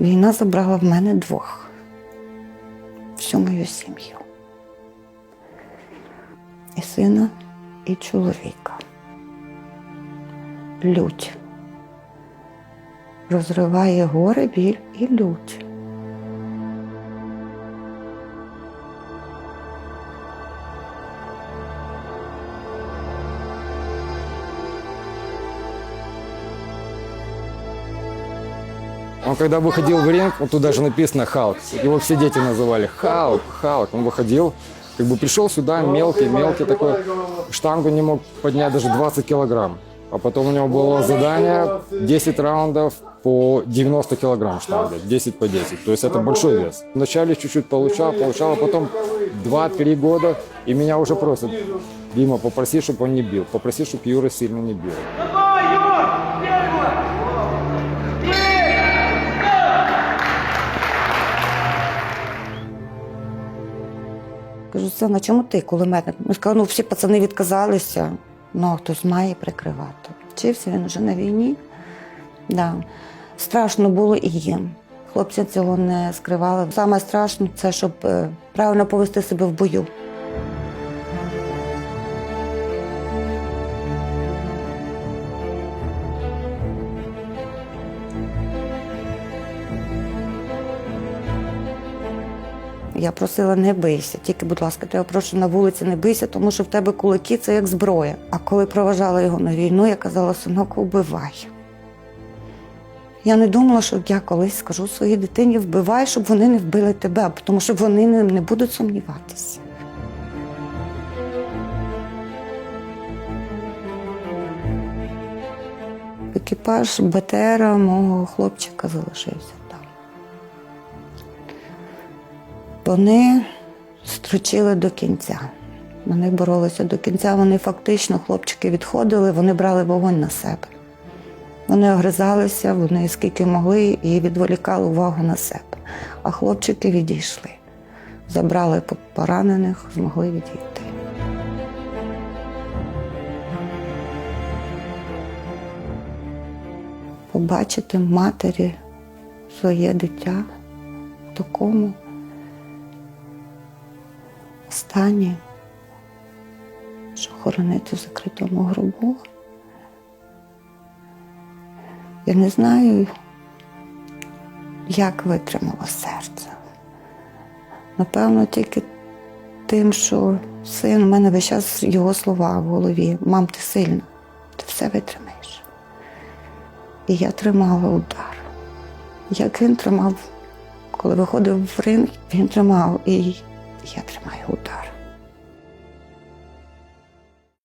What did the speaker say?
Війна забрала в мене двох, всю мою сім'ю. І сина, і чоловіка. Лють. Розриває горе, біль і лють. Он когда выходил в ринг, вот тут даже написано Халк. Его все дети называли Халк, Халк. Он выходил, как бы пришел сюда мелкий, мелкий такой, штангу не мог поднять даже 20 килограмм. А потом у него было задание 10 раундов по 90 килограмм штанга, 10 по 10. То есть это большой вес. Вначале чуть-чуть получал, получал, а потом 2-3 года, и меня уже просят, Дима, попроси, чтобы он не бил, попроси, чтобы Юра сильно не бил. Кажу, сина, чому ти кулеметник? Він сказав, ну всі пацани відказалися, ну хтось має прикривати. Вчився він вже на війні. Да. Страшно було і їм. Хлопці цього не скривали. Саме страшне це, щоб е, правильно повести себе в бою. Я просила не бийся, тільки, будь ласка, тебе прошу на вулиці не бийся, тому що в тебе кулаки це як зброя. А коли проважала його на війну, я казала, синок, вбивай. Я не думала, що я колись скажу своїй дитині вбивай, щоб вони не вбили тебе, тому що вони не, будуть сумніватися. Екіпаж БТРа мого хлопчика залишився Вони строчили до кінця. Вони боролися до кінця. Вони фактично, хлопчики відходили, вони брали вогонь на себе. Вони огризалися, вони скільки могли і відволікали увагу на себе. А хлопчики відійшли. Забрали поранених, змогли відійти. Побачити матері своє дитя в такому стані, що хоронити в закритому гробу. Я не знаю, як витримало серце. Напевно, тільки тим, що син, у мене весь час його слова в голові. Мам, ти сильна, ти все витримаєш. І я тримала удар. Як він тримав, коли виходив в ринг, він тримав, і я тримаю удар.